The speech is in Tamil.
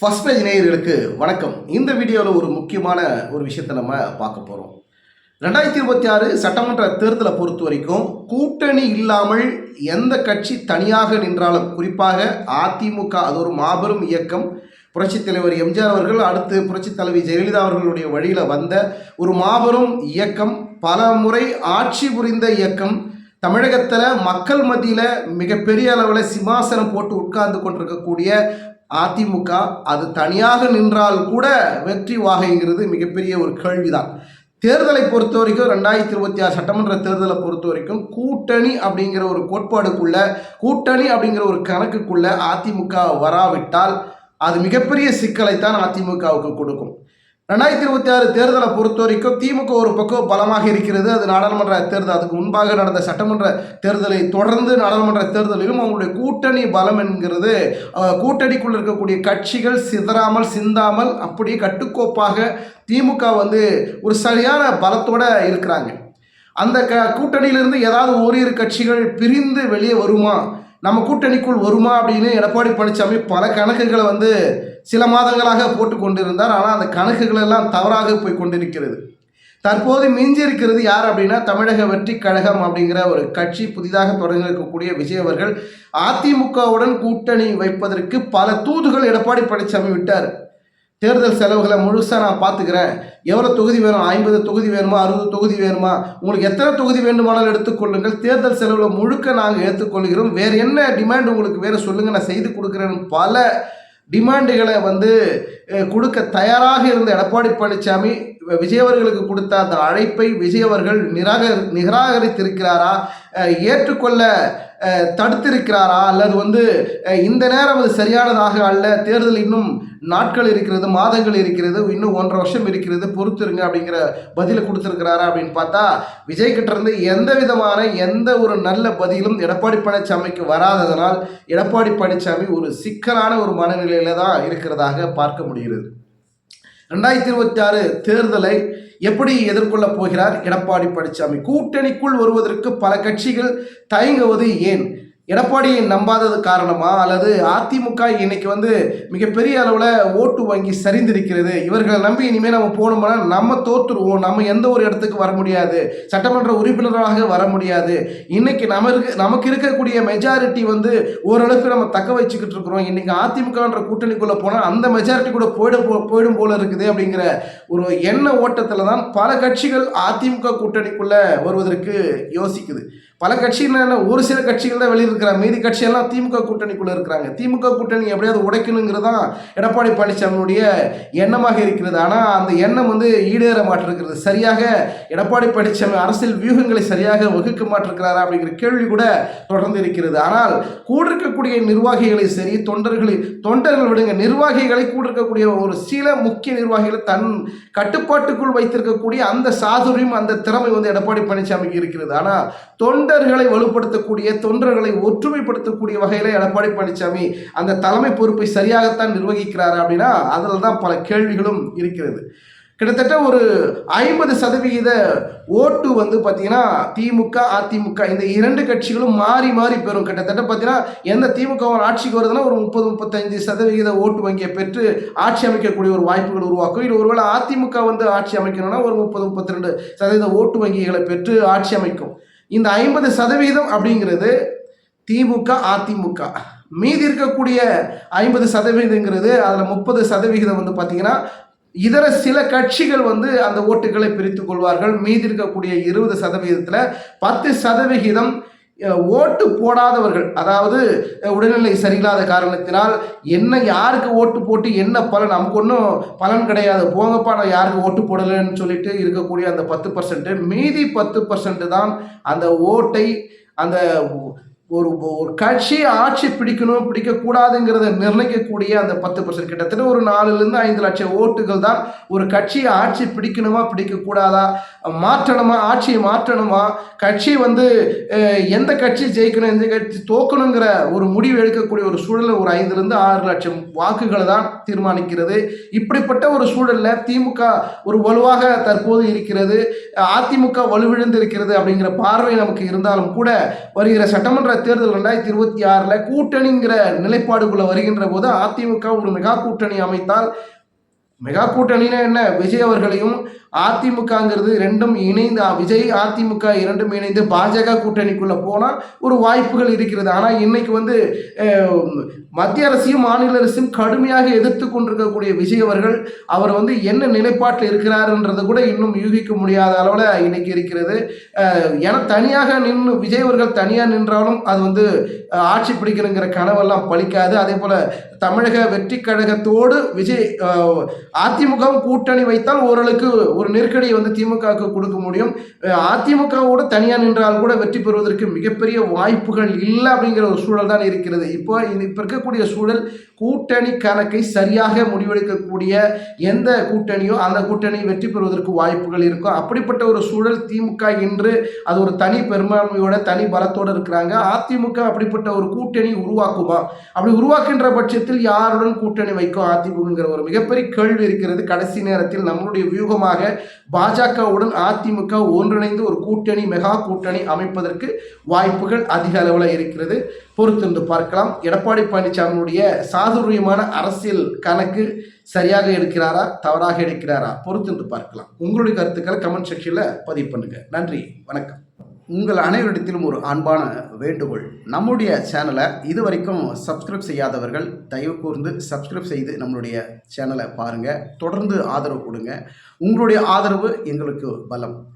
ஃபர்ஸ்ட் பேஜ் நேயர்களுக்கு வணக்கம். இந்த வீடியோவில் ஒரு முக்கியமான ஒரு விஷயத்தை நம்ம பார்க்க போகிறோம் ரெண்டாயிரத்தி இருபத்தி ஆறு சட்டமன்ற தேர்தலை பொறுத்த வரைக்கும் கூட்டணி இல்லாமல் எந்த கட்சி தனியாக நின்றாலும் குறிப்பாக அதிமுக அது ஒரு மாபெரும் இயக்கம். புரட்சித் தலைவர் எம்ஜிஆர் அவர்கள் அடுத்து புரட்சித் தலைவி ஜெயலலிதா அவர்களுடைய வழியில் வந்த ஒரு மாபெரும் இயக்கம். பல முறை ஆட்சி புரிந்த இயக்கம். தமிழகத்தில் மக்கள் மத்தியில் மிகப்பெரிய அளவில் சிம்மாசனம் போட்டு உட்கார்ந்து கொண்டிருக்கக்கூடிய அதிமுக அது தனியாக நின்றால் கூட வெற்றி வாகைங்கிறது மிகப்பெரிய ஒரு கேள்விதான். தேர்தலை பொறுத்த வரைக்கும் ரெண்டாயிரத்தி இருபத்தி ஆறு சட்டமன்ற தேர்தலை பொறுத்த வரைக்கும் கூட்டணி அப்படிங்கிற ஒரு கோட்பாடுக்குள்ள கூட்டணி அப்படிங்கிற ஒரு கணக்குக்குள்ள அதிமுக வராவிட்டால் அது மிகப்பெரிய சிக்கலைத்தான் அதிமுகவுக்கு கொடுக்கும். ரெண்டாயிரத்தி இருபத்தி ஆறு தேர்தலை பொறுத்த வரைக்கும் திமுக ஒரு பக்கம் பலமாக இருக்கிறது. அது நாடாளுமன்ற தேர்தல் அதுக்கு முன்பாக நடந்த சட்டமன்ற தேர்தலை தொடர்ந்து நாடாளுமன்ற தேர்தலிலும் அவங்களுடைய கூட்டணி பலம் என்கிறது. கூட்டணிக்குள் இருக்கக்கூடிய கட்சிகள் சிதறாமல் சிந்தாமல் அப்படியே கட்டுக்கோப்பாக திமுக வந்து ஒரு சரியான பலத்தோடு இருக்கிறாங்க. அந்த க கூட்டணியிலிருந்து ஏதாவது ஓரிரு கட்சிகள் பிரிந்து வெளியே வருமா? நம்ம கூட்டணிக்குள் வருமா அப்படின்னு எடப்பாடி பழனிசாமி பல கணக்குகளை வந்து சில மாதங்களாக போட்டு கொண்டிருந்தார். ஆனால் அந்த கணக்குகள் எல்லாம் தவறாக போய் கொண்டிருக்கிறது. தற்போது மிஞ்சி இருக்கிறது யார் அப்படின்னா தமிழக வெற்றி கழகம் அப்படிங்கிற ஒரு கட்சி புதிதாக தொடங்க இருக்கக்கூடிய விஜய் அவர்கள். அதிமுகவுடன் கூட்டணி வைப்பதற்கு பல தூதுகள் எடப்பாடி பழனிசாமி விட்டார். தேர்தல் செலவுகளை முழுசாக நான் பார்த்துக்கிறேன். எவ்வளோ தொகுதி வேணும்? ஐம்பது தொகுதி வேணுமா? அறுபது தொகுதி வேணுமா? உங்களுக்கு எத்தனை தொகுதி வேண்டுமானாலும் எடுத்துக்கொள்ளுங்கள் தேர்தல் செலவில் முழுக்க நாங்கள் ஏற்றுக்கொள்கிறோம். வேறு என்ன டிமாண்ட் உங்களுக்கு வேறு சொல்லுங்கள் நான் செய்து கொடுக்குறேன்னு பல டிமாண்டுகளை வந்து கொடுக்க தயாராக இருந்த எடப்பாடி பழனிசாமி விஜய் அவர்களுக்கு கொடுத்த அந்த அழைப்பை விஜய் அவர்கள் நிராக நிராகரித்திருக்கிறாரா? ஏற்றுக்கொள்ள தடுத்திருக்கிறாரா? அல்லது வந்து இந்த நேரம் அது சரியானதாக அல்ல தேர்தல் இன்னும் நாட்கள் இருக்கிறது மாதங்கள் இருக்கிறது இன்னும் ஒன்றரை வருஷம் இருக்கிறது பொறுத்துருங்க அப்படிங்கிற பதிலை கொடுத்துருக்கிறாரா அப்படின்னு பார்த்தா விஜய் கிட்ட இருந்து எந்த விதமான எந்த ஒரு நல்ல பதிலும் எடப்பாடி பழனிசாமிக்கு வராததனால் எடப்பாடி பழனிசாமி ஒரு சிக்கலான ஒரு மனநிலையில தான் இருக்கிறதாக பார்க்க முடியும். முடிகிறது ரெண்டாயிரத்தி இருபத்தி ஆறு தேர்தலை எப்படி எதிர்கொள்ள போகிறார் எடப்பாடி பழனிசாமி? கூட்டணிக்குள் வருவதற்கு பல கட்சிகள் தயங்குவது ஏன்? எடப்பாடியை நம்பாதது காரணமா? அல்லது அதிமுக இன்னைக்கு வந்து மிகப்பெரிய அளவில் ஓட்டு வங்கி சரிந்திருக்கிறது. இவர்களை நம்பி இனிமேல் நம்ம போனோம்னா நம்ம தோற்றுருவோம் நம்ம எந்த ஒரு இடத்துக்கு வர முடியாது. சட்டமன்ற உறுப்பினராக வர முடியாது. இன்னைக்கு நமக்கு நமக்கு இருக்கக்கூடிய மெஜாரிட்டி வந்து ஓரளவுக்கு நம்ம தக்க வச்சுக்கிட்டு இருக்கிறோம். இன்னைக்கு அதிமுகன்ற கூட்டணிக்குள்ளே போனால் அந்த மெஜாரிட்டி கூட போயிடும் போ போயிடும் போல இருக்குது அப்படிங்கிற ஒரு எண்ண ஓட்டத்தில் தான் பல கட்சிகள் அதிமுக கூட்டணிக்குள்ளே வருவதற்கு யோசிக்குது. பல கட்சிகள் ஒரு சில கட்சிகள் தான் வெளியிருக்கிறாங்க. மீதி கட்சியெல்லாம் திமுக கூட்டணிக்குள்ளே இருக்கிறாங்க. திமுக கூட்டணி எப்படியாவது உடைக்கணுங்கிறது தான் எடப்பாடி பழனிசாமியுடைய எண்ணமாக இருக்கிறது. ஆனால் அந்த எண்ணம் வந்து ஈடேற மாட்டிருக்கிறது. சரியாக எடப்பாடி பழனிசாமி அரசியல் வியூகங்களை சரியாக வகுக்க மாட்டிருக்கிறாரா அப்படிங்கிற கேள்வி கூட தொடர்ந்து இருக்கிறது. ஆனால் கூடிருக்கக்கூடிய நிர்வாகிகளை சரி தொண்டர்களை தொண்டர்கள் விடுங்க. நிர்வாகிகளை கூடிருக்கக்கூடிய ஒரு சில முக்கிய நிர்வாகிகளை தன் கட்டுப்பாட்டுக்குள் வைத்திருக்கக்கூடிய அந்த சாதுரியம் அந்த திறமை வந்து எடப்பாடி பழனிசாமிக்கு இருக்கிறது. ஆனால் தொண்டர்களை வலுப்படுத்தக்கூடிய தொண்டர்களை ஒற்றுமைப்படுத்தக்கூடிய வகையில் எடப்பாடி பழனிசாமி அந்த தலைமை பொறுப்பை சரியாகத்தான் நிர்வகிக்கிறார் அப்படின்னா அதில் தான் பல கேள்விகளும் இருக்கிறது. கிட்டத்தட்ட ஒரு ஐம்பது சதவிகித ஓட்டு வந்து பார்த்தீங்கன்னா திமுக அதிமுக இந்த இரண்டு கட்சிகளும் மாறி மாறி பெறும். கிட்டத்தட்ட பார்த்தீங்கன்னா எந்த திமுக ஒரு ஆட்சிக்கு வருதுன்னா ஒரு முப்பது முப்பத்தஞ்சு சதவிகித ஓட்டு வங்கியை பெற்று ஆட்சி அமைக்கக்கூடிய ஒரு வாய்ப்புகள் உருவாக்கும். இது ஒருவேளை அதிமுக வந்து ஆட்சி அமைக்கணும்னா ஒரு முப்பது முப்பத்தி ரெண்டு சதவீத ஓட்டு வங்கிகளை பெற்று ஆட்சி அமைக்கும். இந்த ஐம்பது சதவீதம் அப்படிங்கிறது திமுக அதிமுக. மீதி இருக்கக்கூடிய ஐம்பது சதவீதங்கிறது அதில் முப்பது சதவிகிதம் வந்து பார்த்தீங்கன்னா இதர சில கட்சிகள் வந்து அந்த ஓட்டுகளை பிரித்து கொள்வார்கள். மீதி இருக்கக்கூடிய இருபது சதவீதத்தில் பத்து சதவிகிதம் ஓட்டு போடாதவர்கள் அதாவது உடல்நிலை சரியில்லாத காரணத்தினால் என்ன யாருக்கு ஓட்டு போட்டு என்ன பலன்? நமக்கு ஒன்றும் பலன் கிடையாது. போங்கப்பா நான் யாருக்கு ஓட்டு போடலைன்னு சொல்லிட்டு இருக்கக்கூடிய அந்த பத்து பர்சன்ட்டு மீதி பத்து பர்சன்ட் தான் அந்த ஓட்டை அந்த ஒரு ஒரு கட்சி ஆட்சி பிடிக்கணும் பிடிக்கக்கூடாதுங்கிறத நிர்ணயிக்கக்கூடிய அந்த பத்து பர்சன்ட் கிட்டத்தட்ட ஒரு நாலுலேருந்து ஐந்து லட்சம் ஓட்டுகள் தான் ஒரு கட்சியை ஆட்சி பிடிக்கணுமா பிடிக்கக்கூடாதா? மாற்றணுமா ஆட்சியை மாற்றணுமா? கட்சி வந்து எந்த கட்சி ஜெயிக்கணும் எந்த கட்சி தோக்கணுங்கிற ஒரு முடிவு எடுக்கக்கூடிய ஒரு சூழலில் ஒரு ஐந்துலேருந்து ஆறு லட்சம் வாக்குகளை தான் தீர்மானிக்கிறது. இப்படிப்பட்ட ஒரு சூழலில் திமுக ஒரு வலுவாக தற்போது இருக்கிறது. அதிமுக வலுவிழந்து இருக்கிறது அப்படிங்கிற பார்வை நமக்கு இருந்தாலும் கூட வருகிற சட்டமன்ற தேர்தல் ரெண்டாயிரத்தி இருபத்தி ஆறில் கூட்டணிங்கிற நிலைப்பாடுக்குள்ளே வருகின்ற போது அதிமுக ஒரு மெகா கூட்டணி அமைத்தால் மெகா கூட்டணினா என்ன? விஜய் அவர்களையும் அதிமுகங்கிறது ரெண்டும் இணைந்து விஜய் அதிமுக இரண்டும் இணைந்து பாஜக கூட்டணிக்குள்ள போனால் ஒரு வாய்ப்புகள் இருக்கிறது. ஆனால் இன்னைக்கு வந்து மத்திய அரசையும் மாநில அரசையும் கடுமையாக எதிர்த்து கொண்டிருக்கக்கூடிய விஜய் அவர்கள் அவர் வந்து என்ன நிலைப்பாட்டில் இருக்கிறாருன்றது கூட இன்னும் யூகிக்க முடியாத அளவில் இன்னைக்கு இருக்கிறது. அஹ், ஏன்னா தனியாக நின்று விஜய் அவர்கள் தனியாக நின்றாலும் அது வந்து ஆட்சி பிடிக்கணுங்கிற கனவெல்லாம் பலிக்காது. அதே போல தமிழக வெற்றி கழகத்தோடு விஜய் அதிமுகவும் கூட்டணி வைத்தால் ஓரளவுக்கு ஒரு நெருக்கடியை வந்து திமுகவுக்கு கொடுக்க முடியும். அதிமுகவோட தனியாக நின்றால் கூட வெற்றி பெறுவதற்கு மிகப்பெரிய வாய்ப்புகள் இல்லை அப்படிங்கிற ஒரு சூழல் தான் இருக்கிறது. இப்போ இப்போ இருக்கக்கூடிய சூழல் கூட்டணி கணக்கை சரியாக முடிவெடுக்கக்கூடிய எந்த கூட்டணியோ அந்த கூட்டணி வெற்றி பெறுவதற்கு வாய்ப்புகள் இருக்கும் அப்படிப்பட்ட ஒரு சூழல் திமுக இன்று அது ஒரு தனி பெரும்பான்மையோட தனி பலத்தோடு இருக்கிறாங்க. அதிமுக அப்படிப்பட்ட ஒரு கூட்டணி உருவாக்குமா? அப்படி உருவாக்குகின்ற பட்சத்தில் யாருடன் கூட்டணி வைக்கும் அதிமுகங்கிற ஒரு மிகப்பெரிய கேள்வி இருக்கிறது. கடைசி நேரத்தில் நம்மளுடைய வியூகமாக பாஜகவுடன் அதிமுக ஒன்றிணைந்து ஒரு கூட்டணி மெகா கூட்டணி அமைப்பதற்கு வாய்ப்புகள் அதிக அளவில் இருக்கிறது. பொறுத்திருந்து பார்க்கலாம். எடப்பாடி பழனிசாமியுடைய சாதுரியமான அரசியல் கணக்கு சரியாக எடுக்கிறாரா தவறாக எடுக்கிறாரா? பொறுத்திருந்து பார்க்கலாம். உங்களுடைய கருத்துக்களை கமெண்ட் செக்ஷனில் பதிவு பண்ணுங்க. நன்றி வணக்கம். உங்கள் அனைவரிடத்திலும் ஒரு அன்பான வேண்டுகோள். நம்முடைய சேனலை இதுவரைக்கும் சப்ஸ்கிரைப் செய்யாதவர்கள் தயவு கூர்ந்து சப்ஸ்கிரைப் செய்து நம்மளுடைய சேனலை பாருங்கள் தொடர்ந்து ஆதரவு கொடுங்க. உங்களுடைய ஆதரவு எங்களுக்கு பலம்.